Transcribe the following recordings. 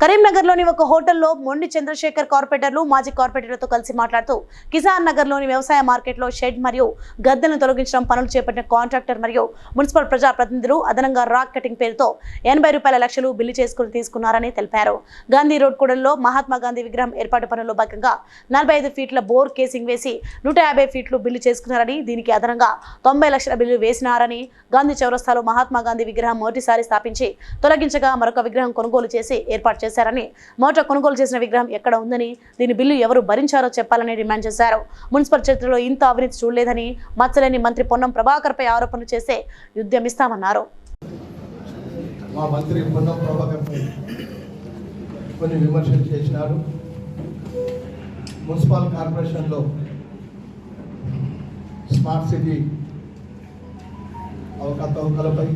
కరీంనగర్లోని ఒక హోటల్లో మొండి చంద్రశేఖర్ కార్పొరేటర్లు మాజీ కార్పొరేటర్లతో కలిసి మాట్లాడుతూ కిసాన్ నగర్లోని వ్యవసాయ మార్కెట్లో షెడ్ మరియు గద్దెలను తొలగించడం పనులు చేపట్టిన కాంట్రాక్టర్ మరియు మున్సిపల్ ప్రజా ప్రతినిధులు అదనంగా రాక్ కటింగ్ పేరుతో ఎనభై రూపాయల లక్షలు బిల్లు చేసుకుని తీసుకున్నారని తెలిపారు. గాంధీ రోడ్ కూడల్లో మహాత్మా గాంధీ విగ్రహం ఏర్పాటు పనుల్లో భాగంగా నలభై ఐదు ఫీట్ల బోర్ కేసింగ్ వేసి నూట యాభై ఫీట్లు బిల్లు చేసుకున్నారని దీనికి అదనంగా తొంభై లక్షల బిల్లు వేసినారని గాంధీ చౌరస్తాలో మహాత్మా గాంధీ విగ్రహం మొదటిసారి స్థాపించి తొలగించగా మరొక విగ్రహం కొనుగోలు చేసి ఏర్పాటు చేశారని మొదట కొనుగోలు చేసిన విగ్రహం ఎక్కడ ఉందని దీని బిల్లు ఎవరు భరించారో చెప్పాలని డిమాండ్ చేశారు. మున్సిపల్ చరిత్రలో ఇంత అవినీతి చూడలేదని మచ్చలేని మంత్రి పొన్నం ప్రభాకర్పై ఆరోపణలు చేస్తే యుద్ధమిస్తామన్నారు. మా మంత్రి పొన్నం ప్రభాకర్ పై కొన్ని విమర్శలు చేసినారు. మున్సిపల్ కార్పొరేషన్లో స్మార్ట్ సిటీ అవకతవకలపై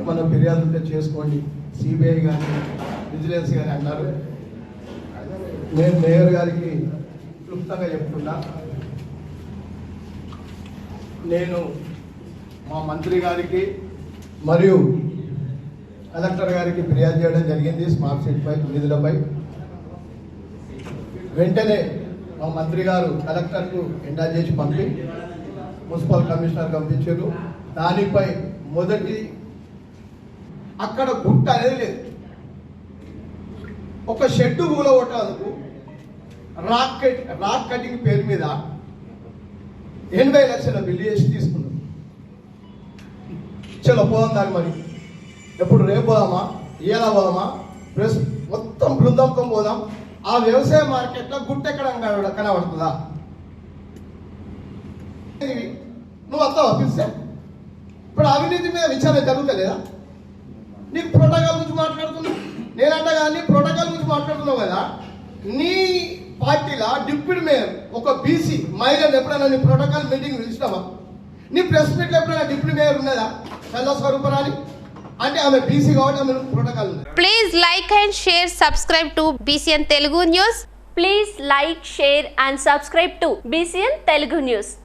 ఏమన్నా ఫిర్యాదు ఉంటే చేసుకోండి. సిబిఐ కానీ విజిలెన్స్ కానీ అన్నారు. నేను మేయర్ గారికి క్లుప్తంగా చెప్తున్నా. నేను మా మంత్రి గారికి మరియు కలెక్టర్ గారికి ఫిర్యాదు చేయడం జరిగింది స్మార్ట్ సిటీపై నిధులపై. వెంటనే మా మంత్రి గారు కలెక్టర్కు ఎండా చేసి పంపి మున్సిపల్ కమిషనర్ పంపించారు. దానిపై మొదటి అక్కడ గుట్ట అనేది లేదు. ఒక షెడ్డు కూలగొట్టేందుకు రాక్ కట్ రాక్ కటింగ్ పేరు మీద ఎనభై లక్షల బిల్లు చేసి తీసుకున్నాం. చలో పోదాం దాని మరి. ఎప్పుడు రేపు పోదామా? ఇవాళ పోదామా? ప్రెస్ మొత్తం బృందంకం పోదాం. ఆ వ్యవసాయ మార్కెట్లో గుట్ట ఎక్కడ కనబడుతుందా? ఇది నువ్వు అంతా పిలిస్తే? ఇప్పుడు అవినీతి మీద విచారణ జరుగుతలేదా? నీకు ప్రోటోకాల్ గురించి మాట్లాడుతున్నా నేనంట కానీ ప్రోటోకాల్ గురించి మాట్లాడుతున్నావు కదా? నీ పార్టీలో డిప్యూటీ మేయర్ ఒక బీసీ మహిళను ఎప్పుడైనా నీ ప్రోటోకాల్ మీటింగ్ పిలిచినావా నీ ప్రెస్ మీట్లో ఎప్పుడైనా డిప్యూటీ మేయర్ ఉన్నదా? చల్ల స్వరూపరాని అంటే ఆమె బీసీ కాబట్టి ఆమె ప్రోటోకాల్ ఉంది. Like and share subscribe subscribe BCN Telugu news please like share and subscribe subscribe BCN Telugu news